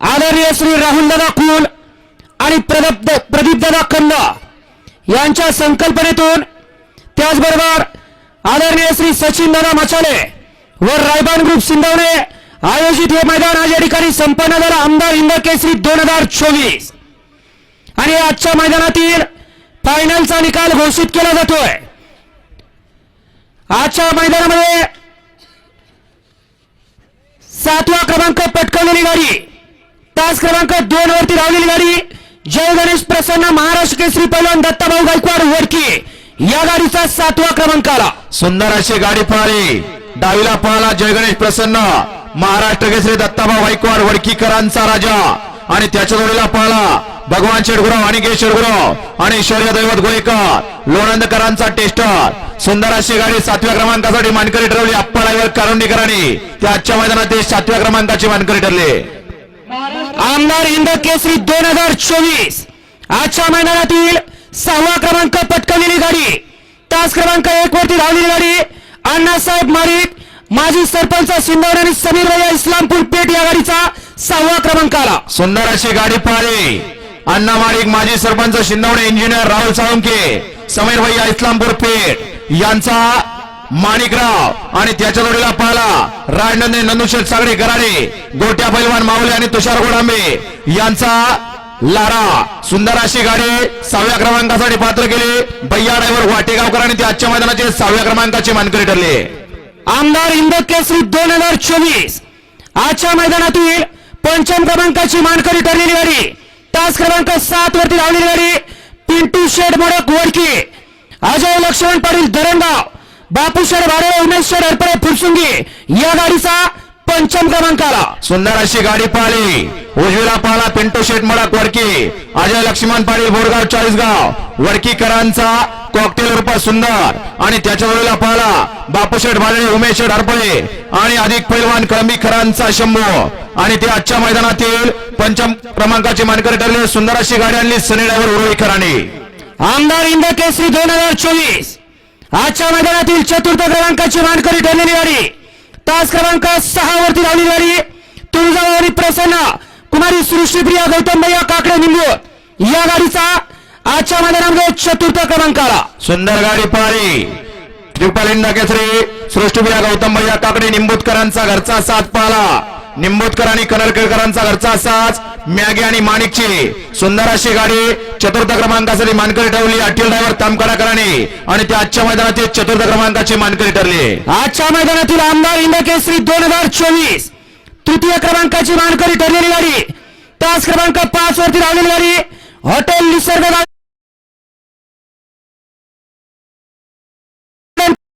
आदरणीय श्री राहुलदादा कुल आणि प्रदीप प्रदीपदादा खंड यांच्या संकल्पनेतून त्याचबरोबर आदरणीय श्री सचिन दादा मचाले व रायबान ग्रुप सिंधवणे आयोजित हे मैदान आज या ठिकाणी संपन्न झालं. आमदार इंद केसरी दोन हजार चोवीस. आणि आजच्या मैदानातील फायनलचा निकाल घोषित केला जातोय. आजच्या मैदानामध्ये सातवा क्रमांक पटकावलेली गाडी तास क्रमांक दोन वरती धावलेली गाडी. जय गणेश प्रसन्न महाराष्ट्र केसरी पैलवान दत्ताभाऊ गायकवाड वडकी. या गाडीचा सातवा क्रमांक आला. सुंदर अशी गाडी पळाली डावीला पळाला जय गणेश प्रसन्न महाराष्ट्र केसरी दत्ताभाऊ गायकवाड वडकीकरांचा राजा. आणि त्याच्या जोडीला पळाला भगवान शेडगुराव आणि गे शेडगुराव आणि शौर्य दैवत गोळेकर लोणंदकरांचा टेस्टर. सुंदर अशी गाडी सातव्या क्रमांकासाठी मानकरी ठरवली. अप्पा ड्रायव्हर कारुंडीकरांनी. त्या आजच्या मैदानात ते सातव्या क्रमांकाची मानकरी ठरले. आमदार इंद केसरी दोन हजार चोवीस. आजच्या मैदानातील सहावा क्रमांक पटकावलेली गाडी. तास क्रमांक एक वरती धावलेली गाडी. अण्णासाहेब मारिक माजी सरपंच सुंदर आणि समीर भैया इस्लामपूर पेठ या गाडीचा सहावा क्रमांक आला. सुंदर अशी गाडी पळाली अण्णा मारिक माजी सरपंच शिंदवणे इंजिनियर राहुल साळुंके समीर भैया इस्लामपूर पेठ यांचा माणिकराव आणि त्याच्या जोडीला पाहिला राजनंदे नंदुशेठ सागडे गराडे गोट्या पैलवान माऊले आणि तुषार गोडांबे यांचा लारा. सुंदर अशी गाडी सहाव्या क्रमांकासाठी पात्र केली. भैया ड्रायव्हर वाटेगावकर आणि ते आजच्या मैदानाचे सहाव्या क्रमांकाचे मानकरी ठरले. आमदार इंद केसरी दोन हजार चोवीस. आजच्या मैदानातील पंचम क्रमांकाची मानकरी ठरलेली गाडी. तास क्रमांक सात वरती धावलेली गाडी. पिंटू शेठ मोडक वडकी. अजय लक्ष्मण पाटील धरणगाव. बापू शेड भाडे उमेश शेड हरपळे फुरसुंगी. या गाडीचा पंचम क्रमांक आला. सुंदर अशी गाडी पाहिली उजवीला पाहला पिंटू शेठ मडक वडकी. अजय लक्ष्मण पाटील बोरगाव चाळीसगाव. वडकीकरांचा कॉकटेल रूप सुंदर. आणि त्याच्या जोडीला पाहला बापूशेठ भाले उमेश हरपळे आणि अधिक पैलवान कळंबीकरांचा शंभू. आणि ते आजच्या मैदानातील पंचम क्रमांकाचे मानकरी ठरले. सुंदर अशी गाडी आणली सनी ड्रायव्हर उरुळीकरांनी. आमदार इंद केसरी दोन हजार चोवीस. आजच्या मैदानातील चतुर्थ क्रमांकाची मानकरी ठरलेली गाडी. तास क्रमांक सहा वरती धावलेली गाडी. तुळजावारी प्रसन्न कुमारी सृष्टीप्रिया गौतम भैया काकडे निंबू. या गाडीचा आजच्या मैदानामध्ये चतुर्थ क्रमांक आला सुंदर गाडी पारी. ट्रिपल केसरी सृष्टीप्रिया गौतम भैया काकडे निंबूतकरांचा घरचा साथ पाहला निंबूतकर आणि कनरकेळकरांचा घरचा साथ मॅगी आणि माणिकची. सुंदर अशी गाडी चतुर्थ क्रमांकासाठी मानकरी ठरवली. अटील ड्रायव्हर तामकडाकरांनी आणि ते आजच्या मैदानातील चतुर्थ क्रमांकाची मानकरी ठरली. आजच्या मैदानातील आमदार इंद केसरी दोन हजार चोवीस. तृतीय क्रमांकाची मानकरी ठरलेली गाडी. तास क्रमांक पाच वरती धावलेली गाडी. हॉटेल निसर्ग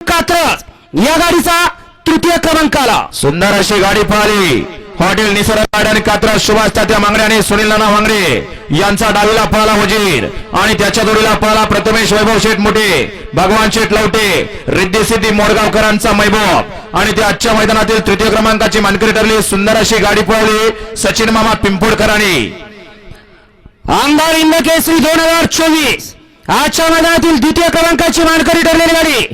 कात्रज. या गाडीचा तृतीय क्रमांक आला सुंदर अशी गाडी पाहिली. हॉटेल निसर्ग आणि कात्रा सुभाष तात्या मांगडे आणि सुनील नाना वांगडे यांचा डावीला पळाला वजीर आणि त्याच्या जोडीला पळाला प्रथमेश वैभव शेठ मोठे भगवान शेठ लवटे रिद्धी सिद्धी मोरगावकरांचा मैभव आणि ते आजच्या मैदानातील तृतीय क्रमांकाची मानकरी ठरली सुंदर अशी गाडी पळवली सचिन मामा पिंपोडकरांनी आमदार इंद केसरी दोन हजार चोवीस. आजच्या मैदानातील द्वितीय क्रमांकाची मानकरी ठरलेली गाडी.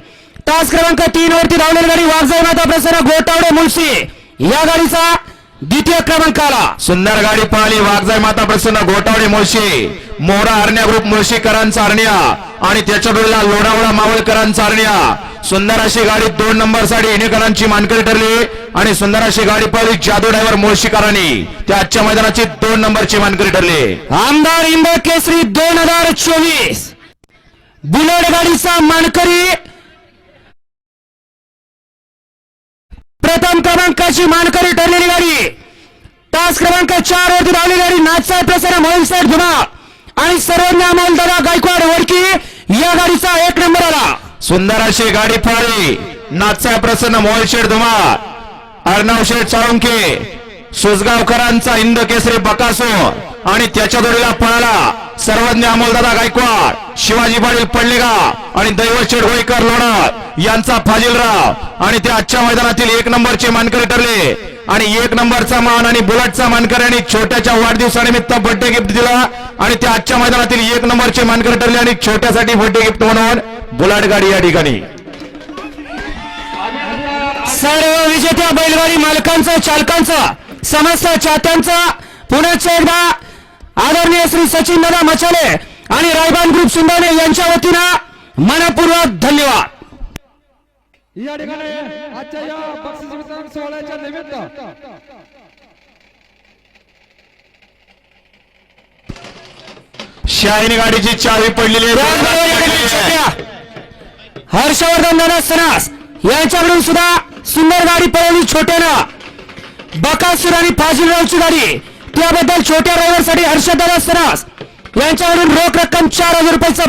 तास क्रमांक तीन वरती धावलेली गाडी वाघजाई माता प्रसन्न गोटावडे मुळशी. या गाडीचा द्वितीय क्रमांकाला सुंदर गाडी पाहिली. वागजाय माता प्रसन्न. गोटावडे मुळशी मोरा हरण्या ग्रुप मुळशीकरांचा हरण्या आणि त्याच्या डोळ्याला लोणावळा मावळकरांचा हरण्या सुंदर अशी गाडी दोन नंबरसाठी इनेकरांची मानकरी ठरली. आणि सुंदर अशी गाडी पाहिली जादू ड्रायव्हर मुळशीकरांनी त्या आजच्या मैदानाची दोन नंबरची मानकरी ठरली. आमदार इंद केसरी दोन हजार चोवीस. बुलेट गाडीचा मानकरी प्रथम क्रमांकाची मानकरी ठरलेली गाडी. तास क्रमांक चार वरती धावलेली गाडी नाथसाहेब प्रसन्न मोहिल साहेब धुमा. आणि सर्वज्ञ अमोलदादा गायकवाड वडकी या गाडीचा एक नंबर आला. सुंदर अशी गाडी पाहिली नाथसा प्रसन्न मोहनशेठ धुमा. अर्णव शेठ साळुंके सुजगावकरांचा इंद केसरी बकासो आणि त्याच्या जोडीला पळाला सर्वज्ञ अमोलदादा गायकवाड. शिवाजी पाटील पडलेगाव आणि दैवत शेठ होळीकर लोणार यांचा फाजिलराव. आणि ते आजच्या मैदानातील एक नंबरचे मानकरी ठरले. आणि एक नंबरचा मान आणि बुलटचा मानकरी आणि छोट्याच्या वाढदिवसानिमित्त बर्थडे गिफ्ट दिला. आणि ते आजच्या मैदानातील एक नंबरचे मानकरी ठरले आणि छोट्यासाठी बर्थडे गिफ्ट म्हणून बुलाट गाडी या ठिकाणी. सर्व विजेत्या बैलगाडी मालकांचं चालकांचं समस्त चाहत्यांचा पुन्हा एकदा आदरणीय श्री सचिन दादा मचाले. आणि रायबान ग्रुप सुंदरने यांच्या वतीनं मनपूर्वक धन्यवाद. या ठिकाणी आजच्या या बक्षीस वितरण सोहळ्याच्या निमित्त शाहीन गाडीची चावी पडलेली हर्षवर्धन दादा सनास यांच्याकडून सुद्धा सुंदर गाडी पळवली छोट्यानं. बकासूर आणि फाजीलरावची गाडी. त्याबद्दल छोट्या ड्रायव्हरसाठी हर्षद दादा सनास यांच्याकडून रोख रक्कम चार हजार रुपयाचा